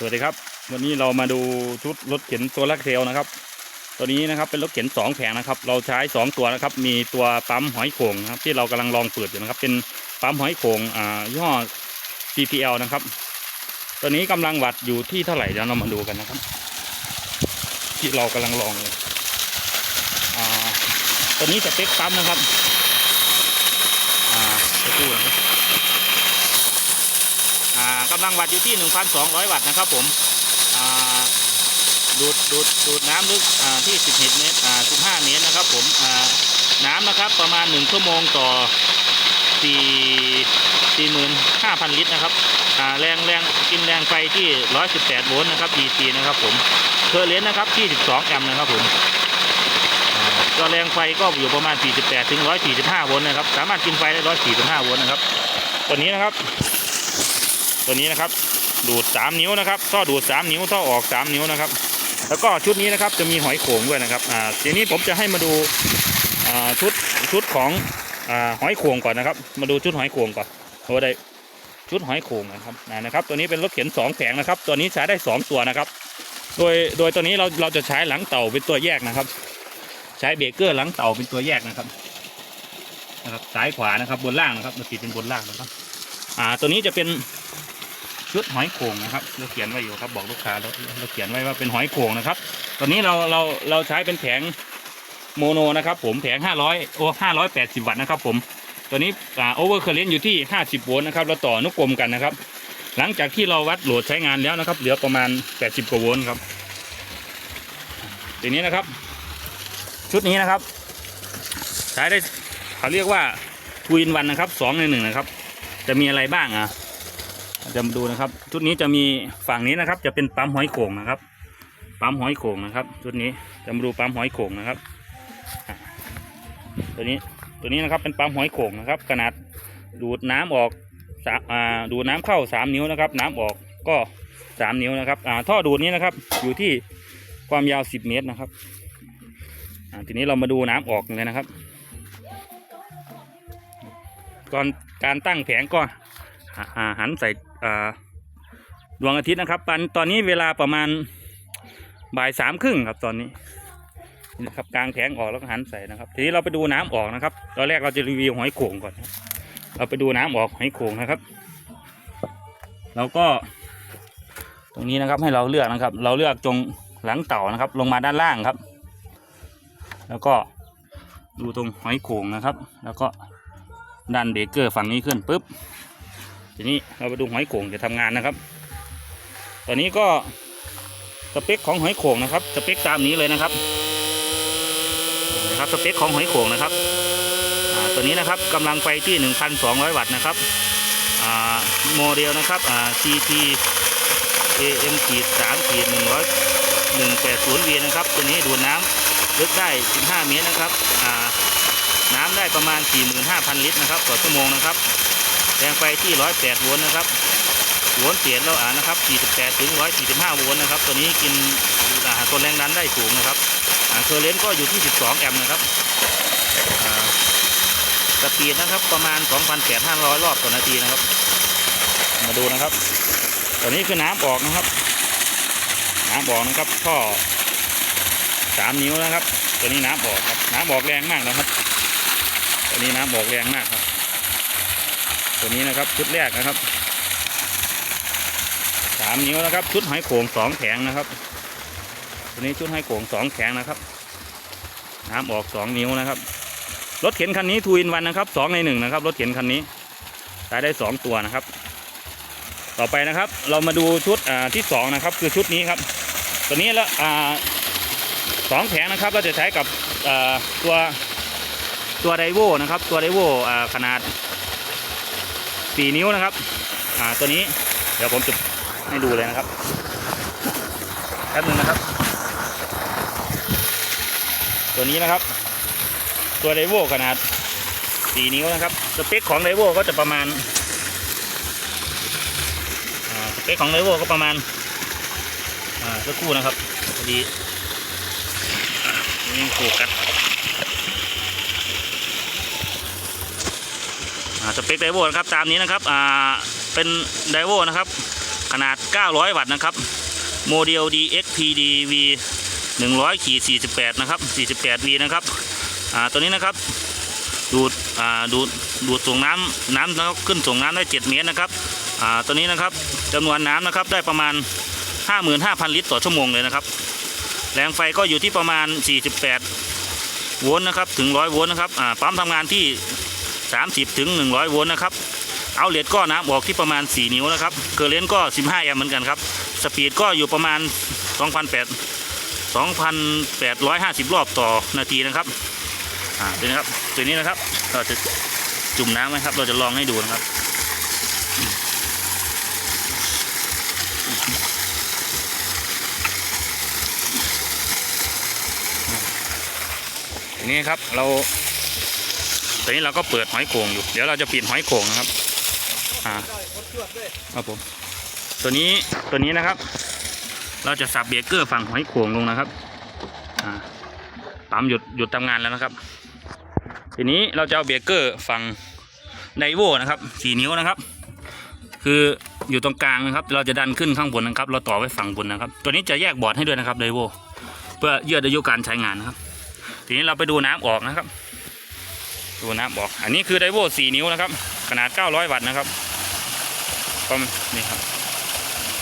สวัสดีครับ วันนี้เรามาดูชุดรถเข็นตัวลักเทลนะครับ ตัวนี้นะครับเป็นรถเข็นสองแผงนะครับ เราใช้สองตัวนะครับ มีตัวปั๊มหอยโข่งนะครับ ที่เรากำลังลองเปิดอยู่นะครับ เป็นปั๊มหอยโข่งอ่ายี่ห้อ CPL นะครับ ตัวนี้กำลังวัดอยู่ที่เท่าไหร่เดี๋ยวเรามาดูกันนะครับ ที่เรากำลังลองอ่าตัวนี้สเปคปั๊มนะครับอ่าสักครู่นะครับ กำลังวัดอยู่ที่ 1,200 วัตต์นะครับผมดูดดูดดูดน้ำลึกอ่าที่10เมตรอ่า15 เมตรนะครับผมน้ำนะครับประมาณ 1 ชั่วโมงต่อ 4 45,000 ลิตรนะครับแรงแรงกินแรงไฟที่ 118 โวลต์นะครับ DC นะครับผมเคอร์เรนต์นะครับที่ 12 แอมป์นะครับผมอ่าก็แรงไฟก็อยู่ประมาณ 48 ถึง 145 โวลต์นะครับ สามารถกินไฟได้ 145 โวลต์นะครับ ตัวนี้นะครับ ตัวนี้นะครับ ดูด 3 นิ้วนะครับท่อดูด 3 นิ้วท่อออก 3 นิ้วนะครับ แล้วก็ชุดนี้นะครับจะมีหอยโขงด้วยนะครับอ่าทีนี้ผมจะให้มาดูอ่าชุดชุดของอ่าหอยโขงก่อนนะครับ มาดูชุดหอยโขงก่อนโอ้ได้ชุดหอยโขงนะครับนะครับ ตัวนี้เป็นรถเข็น 2 แผงนะครับ ตัวนี้ใช้ได้ 2 ตัวนะครับ โดยโดยตัวนี้เราเราจะใช้หลังเต่าเป็นตัวแยกนะครับ ใช้เบรกเกอร์หลังเต่าเป็นตัวแยกนะครับนะครับซ้ายขวานะครับบนล่างนะครับมันติดเป็นบนล่างนะครับ อ่าตัวนี้จะเป็น ชุดหอยโข่งนะครับเราเขียนไว้อยู่ครับบอกลูกค้าเราเราเขียนไว้ว่าเป็นหอยโข่งนะครับ ตอนนี้เราเราเราใช้เป็นแผงโมโนนะครับ ผมแผง 500โอ้580 วัตต์นะครับ ผมตัวนี้อ่าโอเวอร์เคอร์เรนต์อยู่ที่ 50 โวลต์นะครับเราต่อนุกรมกันนะครับ หลังจากที่เราวัดโหลดใช้งานแล้วนะครับ เหลือประมาณ 80 กว่าโวลต์ครับทีนี้นะครับ ชุดนี้นะครับ ใช้ได้เขาเรียกว่าทวินวันนะครับสองในหนึ่งนะครับ จะมีอะไรบ้างอะ จะมาดูนะครับ ชุดนี้จะมีฝั่งนี้นะครับ จะเป็นปั๊มหอยโข่งนะครับ ปั๊มหอยโข่งนะครับ ชุดนี้จะมาดูปั๊มหอยโข่งนะครับ ตัวนี้ตัวนี้นะครับเป็นปั๊มหอยโข่งนะครับ ขนาดดูดน้ำออกสามอ่าดูดน้ำเข้าสามนิ้วนะครับ น้ำออกก็สามนิ้วนะครับอ่าท่อดูดนี้นะครับ อยู่ที่ความยาวสิบเมตรนะครับทีนี้เรามาดูน้ำออกเลยนะครับก่อนการตั้งแผงก็หันใส่ ดวงอาทิตย์นะครับตอนตอนนี้เวลาประมาณบ่ายสามครึ่งครับตอนนี้นะครับกลางแผงออกแล้วหันใส่นะครับ ทีนี้เราไปดูน้ำออกนะครับ ตอนแรกเราจะรีวิวหอยโข่งก่อน เราไปดูน้ำออกหอยโข่งนะครับ เราก็ ตรงนี้นะครับให้เราเลือกนะครับ เราเลือกตรงหลังเต่านะครับ ลงมาด้านล่างครับ แล้วก็ดูตรงหอยโข่งนะครับ แล้วก็ดันเบรกเกอร์ฝั่งนี้ขึ้นปุ๊บ ทีนี้เราไปดูหอยโข่งจะทำงานนะครับ ตอนนี้ก็สเปคของหอยโข่งนะครับ สเปคตามนี้เลยนะครับนะครับสเปคของหอยโข่งนะครับตัวนี้นะครับกำลังไฟที่ 1,200 วัตต์นะครับโมเดลนะครับ CT AM ขีด3ขีด100 180 V นะครับ ตัวนี้ดูดน้ำลึกได้ 15 เมตรนะครับ น้ำได้ประมาณ 45,000 ลิตรนะครับ ต่อชั่วโมงนะครับ แรงไฟที่ 108 โวลต์นะครับ โวลต์เสียดเราอ่านนะครับ 48 ถึง 145 โวลต์นะครับ ตัวนี้กินตัวแรงดันได้สูงนะครับเคอร์เรนต์ก็อยู่ที่ 12 แอมป์นะครับสปีดนะครับประมาณ 2,800 รอบต่อนาทีนะครับ มาดูนะครับตัวนี้คือน้ำออกนะครับ น้ำออกนะครับท่อ3 นิ้วนะครับ ตัวนี้น้ำออกครับ น้ำออกแรงมากนะครับ ตัวนี้น้ำออกแรงมากครับ ตัวนี้นะครับชุดแรกนะครับสามนิ้วนะครับ ชุดหอยโขงสองแผงนะครับ ตัวนี้ชุดหอยโขงสองแผงนะครับ น้ำออกสองนิ้วนะครับ รถเข็นคันนี้ทูอินวันนะครับสองในหนึ่งนะครับ รถเข็นคันนี้ใช้ได้สองตัวนะครับ ต่อไปนะครับ เรามาดูชุดอ่าที่สองนะครับ คือชุดนี้ครับ ตัวนี้แล้วอ่าสองแผงนะครับ เราจะใช้กับอ่าตัวตัวไดโวนะครับ ตัวไดโวอ่าขนาด สี่นิ้วนะครับ อ่าตัวนี้เดี๋ยวผมจะให้ดูเลยนะครับแป๊บนึงนะครับ ตัวนี้นะครับ ตัวไดโวขนาดสี่นิ้วนะครับ สเปคของไดโวก็จะประมาณสเปคของไดโวก็ประมาณอ่าสักครู่นะครับพอดีนี่โฟกัส สเปคไดโวนะครับตามนี้นะครับอ่าเป็นไดโวนะครับ ขนาด 900 วัตต์นะครับโมเดล DXPDV 100ขีด48 นะครับ 48V นะครับอ่าตัวนี้นะครับ ดูดอ่าดูดดูดส่งน้ำน้ำแล้วขึ้นส่งน้ำได้ 7 เมตรนะครับอ่าตัวนี้นะครับจำนวนน้ำนะครับได้ประมาณ 55,000 ลิตรต่อชั่วโมงเลยนะครับ แรงไฟก็อยู่ที่ประมาณ 48 โวลต์นะครับ ถึง 100 โวลต์นะครับอ่าปั๊มทำงานที่ 30ถึง100โวลต์นะครับเอาเลดก็น้ำออกที่ประมาณ 4 นิ้วนะครับเคอร์เรนต์ก็ 15 แอมป์เหมือนกันครับสปีดก็อยู่ประมาณ 2,800 2,850 รอบต่อนาทีนะครับอ่าตัวนี้ครับตัวนี้นะครับเราจะจุ่มน้ำไหมครับ เราจะลองให้ดูนะครับนี้ครับเรา อนนี้เราก็เปิดหอยโข่งอยู่ เดี๋ยวเราจะปิดหอยโข่งนะครับ อ่าครับผม ตัวนี้ตัวนี้นะครับ เราจะสับเบรกเกอร์ฝั่งหอยโข่งลงนะครับ อ่า ปั๊มหยุดหยุดทำงานแล้วนะครับ ทีนี้เราจะเอาเบรกเกอร์ฝั่งไดโวนะครับสี่นิ้วนะครับ คืออยู่ตรงกลางนะครับ เราจะดันขึ้นข้างบนนะครับ เราต่อไว้ฝั่งบนนะครับ ตัวนี้จะแยกบอร์ดให้ด้วยนะครับไดโวเพื่อยืดอายุการใช้งานนะครับ ทีนี้เราไปดูน้ำออกนะครับ ดูน้ำออก อันนี้คือไดโว4นิ้วนะครับ ขนาด 900 วัตต์นะครับประมาณนี่ครับ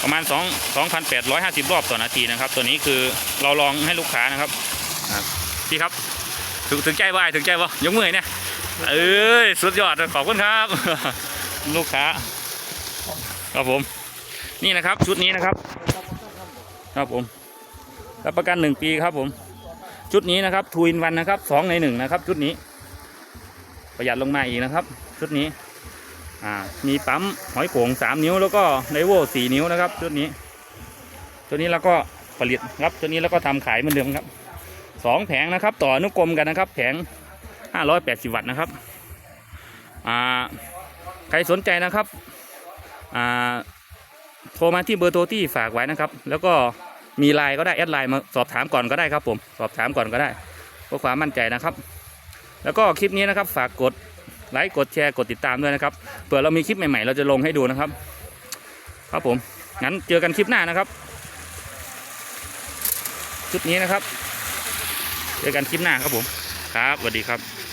ประมาณ 2 2,850 รอบต่อนาทีนะครับ ตัวนี้คือเราลองให้ลูกค้านะครับพี่ครับถึงถึงใจว่าถึงใจว่ายกมือเนี่ยเอ้ยสุดยอดขอบคุณครับ ลูกค้าครับผม นี่นะครับชุดนี้นะครับ ครับผมรับประกันหนึ่งปีครับผม ชุดนี้นะครับทูอินวันนะครับสองในหนึ่งนะครับ ชุดนี้ ประหยัดลงมาอีกนะครับ ชุดนี้อ่ามีปั๊มหอยโขงสามนิ้ว แล้วก็ไดโว่สี่นิ้วนะครับ ชุดนี้ ตัวนี้เราก็ผลิตครับตัวนี้เราก็ทำขายเหมือนเดิมครับสองแผงนะครับ ต่อนุกรมกันนะครับ แผงห้าร้อยแปดสิบวัตต์นะครับอ่าใครสนใจนะครับอ่าโทรมาที่เบอร์โทรที่ฝากไว้นะครับ แล้วก็มีไลน์ก็ได้แอดไลน์มาสอบถามก่อนก็ได้ครับผม สอบถามก่อนก็ได้เพื่อความมั่นใจนะครับ แล้วก็คลิปนี้นะครับฝากกดไลค์กดแชร์กดติดตามด้วยนะครับเผื่อเรามีคลิปใหม่ๆ เราจะลงให้ดูนะครับ ครับผมงั้นเจอกันคลิปหน้านะครับชุดนี้นะครับ เจอกันคลิปหน้าครับผม ครับสวัสดีครับ